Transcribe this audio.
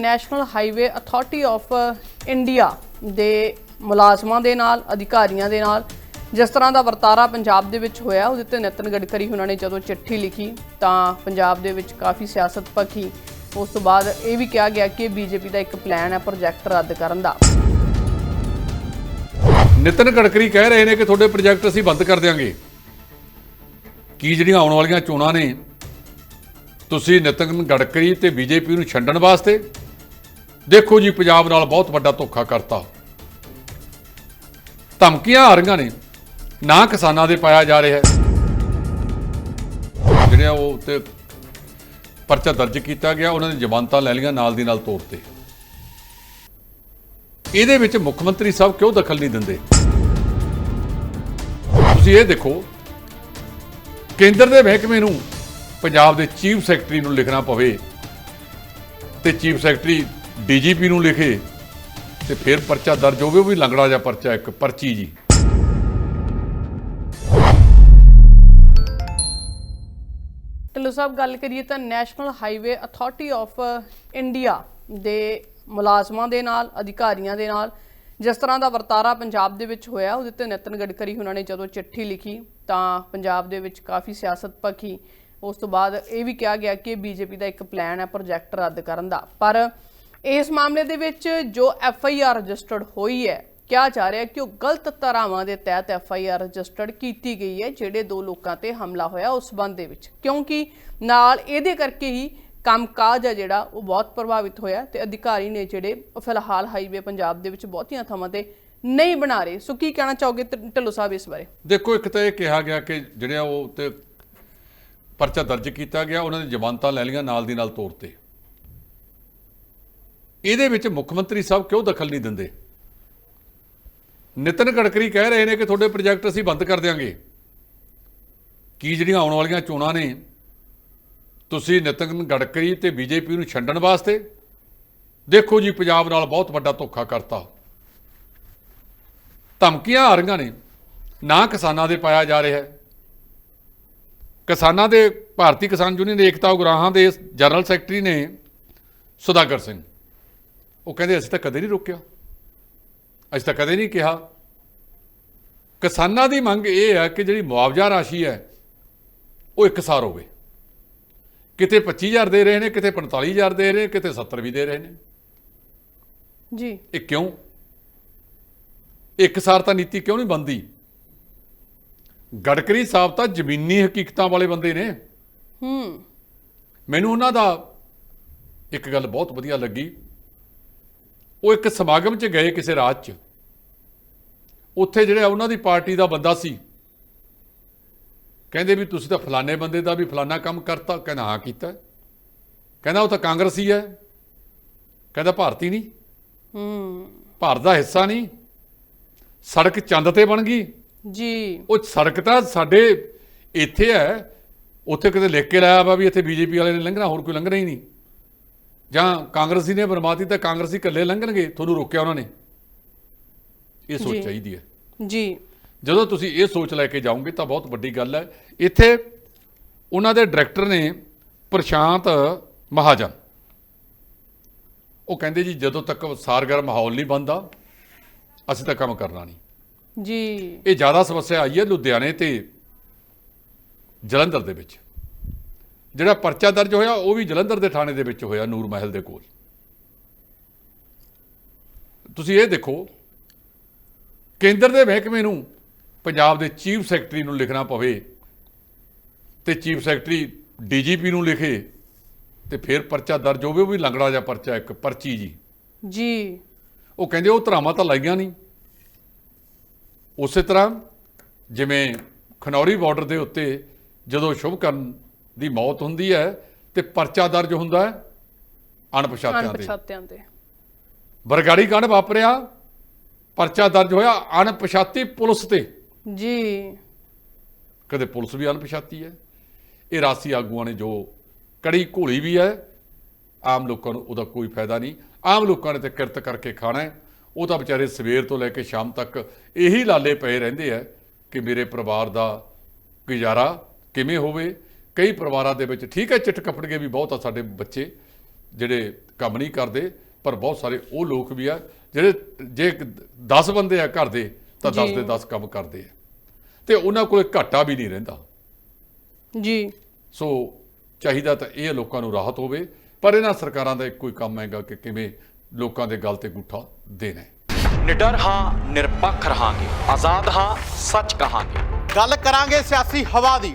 National highway authority of India ਦੇ ਮੁਲਾਜ਼ਮਾਂ ਦੇ ਨਾਲ, ਅਧਿਕਾਰੀਆਂ ਦੇ ਨਾਲ ਜਿਸ ਤਰ੍ਹਾਂ ਦਾ ਵਰਤਾਰਾ ਪੰਜਾਬ ਦੇ ਵਿੱਚ ਹੋਇਆ, ਉਹਦੇ ਤੇ ਨਿਤਨ ਗਡਕਰੀ ਉਹਨਾਂ ਨੇ ਜਦੋਂ ਚਿੱਠੀ ਲਿਖੀ ਤਾਂ ਪੰਜਾਬ ਦੇ ਵਿੱਚ ਕਾਫੀ ਸਿਆਸਤ ਪੱਖੀ ਉਸ ਤੋਂ ਬਾਅਦ ਇਹ ਵੀ ਕਿਹਾ ਗਿਆ ਕਿ ਬੀਜੇਪੀ ਦਾ ਇੱਕ ਪਲਾਨ ਹੈ ਪ੍ਰੋਜੈਕਟ ਰੱਦ ਕਰਨ ਦਾ। ਨਿਤਨ ਗਡਕਰੀ ਕਹਿ ਰਹੇ ਨੇ ਕਿ ਤੁਹਾਡੇ ਪ੍ਰੋਜੈਕਟ ਅਸੀਂ ਬੰਦ ਕਰ ਦਿਆਂਗੇ। ਕੀ ਜਿਹੜੀਆਂ ਆਉਣ ਵਾਲੀਆਂ ਚੋਣਾਂ ਨੇ, ਤੁਸੀਂ ਨਿਤਨ ਗਡਕਰੀ ਤੇ ਬੀਜੇਪੀ ਨੂੰ ਛੱਡਣ ਵਾਸਤੇ ਦੇਖੋ ਜੀ, ਪੰਜਾਬ ਨਾਲ ਬਹੁਤ ਵੱਡਾ ਧੋਖਾ ਕਰਤਾ। ਧਮਕੀਆਂ ਆ ਰਹੀਆਂ ਨੇ। ਨਾ ਕਿਸਾਨਾਂ ਦੇ ਪਾਇਆ ਜਾ ਰਿਹਾ ਹੈ। ਉਹ ਤੇ ਪਰਚਾ ਦਰਜ ਕੀਤਾ ਗਿਆ, ਉਹਨਾਂ ਨੇ ਜ਼ਮਾਨਤਾਂ ਲੈ ਲਈਆਂ ਨਾਲ ਦੀ ਨਾਲ ਤੋੜਤੇ ਇਹਦੇ ਵਿੱਚ ਮੁੱਖ ਮੰਤਰੀ ਸਾਹਿਬ ਕਿਉਂ ਦਖਲ ਨਹੀਂ ਦਿੰਦੇ? ਤੁਸੀਂ ਇਹ ਦੇਖੋ, ਕੇਂਦਰ ਦੇ ਮਹਿਕਮੇ ਨੂੰ ਪੰਜਾਬ ਦੇ ਚੀਫ ਸੈਕਟਰੀ ਨੂੰ ਲਿਖਣਾ ਪਵੇ ਤੇ ਚੀਫ ਸੈਕਟਰੀ ਡੀਜੀਪੀ ਨੂੰ ਲਿਖੇ ਤੇ ਫਿਰ ਪਰਚਾ ਦਰਜ ਹੋਵੇ ਉਹ ਵੀ ਲੰਗੜਾ ਜਿਹਾ ਪਰਚਾ, ਇੱਕ ਪਰਚੀ ਜੀ। ਢਿੱਲੋਂ ਸਾਹਿਬ, ਗੱਲ ਕਰੀਏ ਤਾਂ national highway authority of India ਦੇ ਮੁਲਾਜ਼ਮਾਂ ਦੇ ਨਾਲ, ਅਧਿਕਾਰੀਆਂ ਦੇ ਨਾਲ, ਜਿਸ ਤਰ੍ਹਾਂ ਦਾ ਵਰਤਾਰਾ ਪੰਜਾਬ ਦੇ ਵਿੱਚ ਹੋਇਆ, ਉਹਦੇ ਤੇ ਨਿਤਨ ਗਡਕਰੀ ਉਹਨਾਂ ਨੇ ਜਦੋਂ ਚਿੱਠੀ ਲਿਖੀ, ਤਾਂ ਪੰਜਾਬ ਦੇ ਵਿੱਚ ਕਾਫੀ ਸਿਆਸਤ ਪੱਖੀ ਉਸ ਤੋਂ ਬਾਅਦ ਇਹ ਵੀ ਕਿਹਾ ਗਿਆ ਕਿ ਬੀਜੇਪੀ ਦਾ ਇੱਕ ਪਲਾਨ ਹੈ ਪ੍ਰੋਜੈਕਟ ਰੱਦ ਕਰਨ ਦਾ। ਪਰ ਇਸ ਮਾਮਲੇ ਦੇ ਵਿੱਚ ਜੋ ਐਫ ਆਈ ਆਰ ਰਜਿਸਟਰਡ ਹੋਈ ਹੈ, ਕਿਹਾ ਜਾ ਰਿਹਾ ਕਿ ਉਹ ਗਲਤ ਧਾਰਾਵਾਂ ਦੇ ਤਹਿਤ ਐਫ ਆਈ ਆਰ ਰਜਿਸਟਰਡ ਕੀਤੀ ਗਈ ਹੈ, ਜਿਹੜੇ ਦੋ ਲੋਕਾਂ ਤੇ ਹਮਲਾ ਹੋਇਆ ਉਸ ਸੰਬੰਧ ਦੇ ਵਿੱਚ। ਕਿਉਂਕਿ ਨਾਲ ਇਹਦੇ ਕਰਕੇ ਹੀ ਕੰਮਕਾਜ ਹੈ ਜਿਹੜਾ, ਉਹ ਬਹੁਤ ਪ੍ਰਭਾਵਿਤ ਹੋਇਆ ਤੇ ਅਧਿਕਾਰੀ ਨੇ ਜਿਹੜੇ ਉਹ ਫਿਲਹਾਲ ਹਾਈਵੇ ਪੰਜਾਬ ਦੇ ਵਿੱਚ ਬਹੁਤੀਆਂ ਥਾਵਾਂ ਤੇ ਨਹੀਂ ਬਣਾ ਰਹੇ। ਸੋ ਕੀ ਕਹਿਣਾ ਚਾਹੋਗੇ ਢ- ਢਿੱਲੋਂ ਸਾਹਿਬ ਇਸ ਬਾਰੇ? ਦੇਖੋ, ਇੱਕ ਤਾਂ ਇਹ ਕਿਹਾ ਗਿਆ ਕਿ ਜਿਹੜਿਆ ਉਹ ਤੇ ਪਰਚਾ ਦਰਜ ਕੀਤਾ ਗਿਆ, ਉਹਨਾਂ ਨੇ ਜ਼ਮਾਨਤਾਂ ਲੈ ਲਈਆਂ ਨਾਲ ਦੀ ਨਾਲ ਤੋੜਤੇ ਇਹਦੇ ਵਿੱਚ ਮੁੱਖ ਮੰਤਰੀ ਸਾਹਿਬ ਕਿਉਂ ਦਖਲ ਨਹੀਂ ਦਿੰਦੇ? ਨਿਤਨ ਗਡਕਰੀ ਕਹਿ ਰਹੇ ਨੇ ਕਿ ਤੁਹਾਡੇ ਪ੍ਰੋਜੈਕਟ ਅਸੀਂ ਬੰਦ ਕਰ ਦਿਆਂਗੇ। ਕੀ ਜਿਹੜੀਆਂ ਆਉਣ ਵਾਲੀਆਂ ਚੋਣਾਂ ਨੇ, ਤੁਸੀਂ ਨਿਤਨ ਗਡਕਰੀ ਤੇ ਬੀਜੇਪੀ ਨੂੰ ਛੱਡਣ ਵਾਸਤੇ? ਦੇਖੋ ਜੀ, ਪੰਜਾਬ ਨਾਲ ਬਹੁਤ ਵੱਡਾ ਧੋਖਾ ਕਰਤਾ। ਧਮਕੀਆਂ ਆ ਰਹੀਆਂ ਨੇ, ਨਾ ਕਿਸਾਨਾਂ ਦੇ ਪਾਇਆ ਜਾ ਰਿਹਾ ਹੈ। ਕਿਸਾਨਾਂ ਦੇ, ਭਾਰਤੀ ਕਿਸਾਨ ਯੂਨੀਅਨ ਏਕਤਾ ਉਗਰਾਹਾਂ ਦੇ ਜਨਰਲ ਸੈਕਟਰੀ ਨੇ ਸੁਦਾਗਰ ਸਿੰਘ। ਉਹ ਕਹਿੰਦੇ ਅਸੀਂ ਤਾਂ ਕਦੇ ਨਹੀਂ ਰੋਕਿਆ। ਅਸੀਂ ਤਾਂ ਕਦੇ ਨਹੀਂ ਕਿਹਾ। ਕਿਸਾਨਾਂ ਦੀ ਮੰਗ ਇਹ ਹੈ ਕਿ ਜਿਹੜੀ ਮੁਆਵਜ਼ਾ ਰਾਸ਼ੀ ਹੈ ਉਹ ਇੱਕਸਾਰ ਹੋਵੇ। ਕਿਤੇ 25000 ਦੇ ਰਹੇ ਨੇ ਕਿਤੇ 45000 ਦੇ ਰਹੇ ਨੇ ਕਿਤੇ 70 ਵੀ ਦੇ ਰਹੇ ਨੇ। ਜੀ। ਇਹ ਕਿਉਂ? ਇੱਕਸਾਰ ਤਾਂ ਨੀਤੀ ਕਿਉਂ ਨਹੀਂ ਬੰਦੀ ਗੜਕਰੀ ਸਾਹਿਬ ਤਾਂ ਜ਼ਮੀਨੀ ਹਕੀਕਤਾਂ ਵਾਲੇ ਬੰਦੇ ਨੇ। ਹੂੰ। ਮੈਨੂੰ ਉਹਨਾਂ ਦਾ ਇੱਕ ਗੱਲ ਬਹੁਤ ਵਧੀਆ ਲੱਗੀ। ਉਹ ਇੱਕ ਸਮਾਗਮ 'ਚ ਗਏ ਕਿਸੇ ਰਾਜ 'ਚ। ਉੱਥੇ ਜਿਹੜਾ ਉਹਨਾਂ ਦੀ ਪਾਰਟੀ ਦਾ ਬੰਦਾ ਸੀ। ਕਹਿੰਦੇ ਵੀ ਤੁਸੀਂ ਤਾਂ ਫਲਾਣੇ ਬੰਦੇ ਦਾ ਵੀ ਫਲਾਣਾ ਕੰਮ ਕਰਤਾ। ਕਹਿੰਦਾ ਹਾਂ ਕੀਤਾ। ਕਹਿੰਦਾ ਉਹ ਤਾਂ ਕਾਂਗਰਸੀ ਹੈ। ਕਹਿੰਦਾ ਭਾਰਤੀ ਨਹੀਂ। ਹੂੰ। ਭਾਰਤ ਦਾ ਹਿੱਸਾ ਨਹੀਂ। ਸੜਕ ਚੰਦ ਤੇ ਬਣ ਗਈ। ਜੀ। ਉਹ ਸੜਕ ਤਾਂ ਸਾਡੇ ਇੱਥੇ ਹੈ। ਉੱਥੇ ਕਿਤੇ ਲਿਖ ਕੇ ਲਾਇਆ ਵਾ ਵੀ ਇੱਥੇ ਬੀਜੇਪੀ ਵਾਲੇ ਨੇ ਲੰਘਣਾ ਹੋਰ ਕੋਈ ਲੰਘਣਾ ਹੀ ਨਹੀਂ। ਜਾਂ ਕਾਂਗਰਸੀ ਨੇ ਬਰਮਾਤੀ ਤਾਂ ਕਾਂਗਰਸੀ ਇਕੱਲੇ ਲੰਘਣਗੇ ਤੁਹਾਨੂੰ ਰੋਕਿਆ ਉਹਨਾਂ ਨੇ। ਇਹ ਸੋਚ। ਚਾਹੀਦੀ ਹੈ। ਜੀ। ਜਦੋਂ ਤੁਸੀਂ ਇਹ ਸੋਚ ਲੈ ਕੇ ਜਾਓਗੇ ਤਾਂ ਬਹੁਤ ਵੱਡੀ ਗੱਲ ਹੈ। ਇੱਥੇ ਉਹਨਾਂ ਦੇ ਡਾਇਰੈਕਟਰ ਨੇ ਪ੍ਰਸ਼ਾਂਤ ਮਹਾਜਨ। ਉਹ ਕਹਿੰਦੇ ਜੀ ਜਦੋਂ ਤੱਕ ਸਾਰਗਰ ਮਾਹੌਲ ਨਹੀਂ ਬਣਦਾ ਅਸੀਂ ਤਾਂ ਕੰਮ ਕਰਨਾ ਨਹੀਂ। ਜੀ। ਇਹ ਜ਼ਿਆਦਾ ਸਮੱਸਿਆ ਆਈ ਹੈ ਲੁਧਿਆਣੇ ਤੇ ਜਲੰਧਰ ਦੇ ਵਿੱਚ। ਜਿਹੜਾ ਪਰਚਾ ਦਰਜ ਹੋਇਆ ਉਹ ਵੀ ਜਲੰਧਰ ਦੇ ਥਾਣੇ ਦੇ ਵਿੱਚ ਹੋਇਆ ਨੂਰ ਮਹਿਲ ਦੇ ਕੋਲ। ਤੁਸੀਂ ਇਹ ਦੇਖੋ ਕੇਂਦਰ ਦੇ ਮਹਿਕਮੇ ਨੂੰ ਪੰਜਾਬ ਦੇ ਚੀਫ ਸੈਕਟਰੀ ਨੂੰ ਲਿਖਣਾ ਪਵੇ ਤੇ ਚੀਫ ਸੈਕਟਰੀ ਡੀਜੀਪੀ ਨੂੰ ਲਿਖੇ ਤੇ ਫਿਰ ਪਰਚਾ ਦਰਜ ਹੋਵੇ ਉਹ ਵੀ ਲੰਗੜਾ ਜਿਹਾ ਪਰਚਾ ਇੱਕ ਪਰਚੀ ਜੀ। ਜੀ। ਉਹ ਕਹਿੰਦੇ ਉਹ ਧਰਾਵਾਂ ਤਾਂ ਲਾਈਆਂ ਨਹੀਂ। ਉਸੇ ਤਰ੍ਹਾਂ ਜਿਵੇਂ ਖਨੌਰੀ ਬਾਰਡਰ ਦੇ ਉੱਤੇ ਜਦੋਂ ਸ਼ੁਭਕਰਨ ਦੀ ਮੌਤ ਹੁੰਦੀ ਹੈ ਤੇ ਪਰਚਾ ਦਰਜ ਹੁੰਦਾ ਹੈ ਅਣਪਛਾਤਿਆਂ ਦੇ ਅਣਪਛਾਤਿਆਂ ਤੇ। ਬਰਗਾੜੀ ਕਾਂਡ ਵਾਪਰਿਆ ਪਰਚਾ ਦਰਜ ਹੋਇਆ ਅਣਪਛਾਤੀ ਪੁਲਿਸ ਤੇ। ਜੀ। ਕਦੇ ਪੁਲਿਸ ਵੀ ਅਣਪਛਾਤੀ ਹੈ। ਇਹ ਰਾਸੀ ਆਗੂਆਂ ਨੇ ਜੋ ਕੜੀ ਘੋਲੀ ਵੀ ਹੈ ਆਮ ਲੋਕਾਂ ਨੂੰ ਉਹਦਾ ਕੋਈ ਫਾਇਦਾ ਨਹੀਂ। ਆਮ ਲੋਕਾਂ ਨੇ ਤੇ ਕਿਰਤ ਕਰਕੇ ਖਾਣਾ ਹੈ। ਉਹ ਤਾਂ ਵਿਚਾਰੇ ਸਵੇਰ ਤੋਂ ਲੈ ਕੇ ਸ਼ਾਮ ਤੱਕ ਇਹੀ ਲਾਲੇ ਪਏ ਰਹਿੰਦੇ ਆ ਕਿ ਮੇਰੇ ਪਰਿਵਾਰ ਦਾ ਗੁਜ਼ਾਰਾ ਕਿਵੇਂ ਹੋਵੇ ਕਈ ਪਰਿਵਾਰਾਂ ਦੇ ਵਿੱਚ ਠੀਕ ਹੈ ਚਿੱਟ ਕੱਪੜਗੇ ਵੀ ਬਹੁਤ ਆ ਸਾਡੇ ਬੱਚੇ ਜਿਹੜੇ ਕੰਮ ਨਹੀਂ ਕਰਦੇ ਪਰ ਬਹੁਤ ਸਾਰੇ ਉਹ ਲੋਕ ਵੀ ਆ ਜਿਹੜੇ ਜੇ 10 ਬੰਦੇ ਆ ਘਰ ਦੇ ਤਾਂ 10 ਜੀ। ਦੇ 10 ਕੰਮ ਕਰਦੇ ਆ। ਤੇ ਉਹਨਾਂ ਕੋਲੇ ਘਾਟਾ ਵੀ ਨਹੀਂ ਰਹਿੰਦਾ। ਜੀ। ਸੋ ਚਾਹੀਦਾ ਤਾਂ ਇਹ ਲੋਕਾਂ ਨੂੰ ਰਾਹਤ ਹੋਵੇ ਪਰ ਇਹਨਾਂ ਸਰਕਾਰਾਂ ਦਾ ਇੱਕੋ ਹੀ ਕੰਮ ਹੈਗਾ ਕਿ ਕਿਵੇਂ ਲੋਕਾਂ ਦੇ ਗਲ ਤੇ ਗੁੱਠਾ ਦੇਣਾ ਹੈ। ਨਿਡਰ ਹਾਂ ਨਿਰਪੱਖ ਰਹਾਂਗੇ। ਆਜ਼ਾਦ ਹਾਂ ਸੱਚ ਕਹਾਂਗੇ। ਗੱਲ ਕਰਾਂਗੇ ਸਿਆਸੀ ਹਵਾ ਦੀ।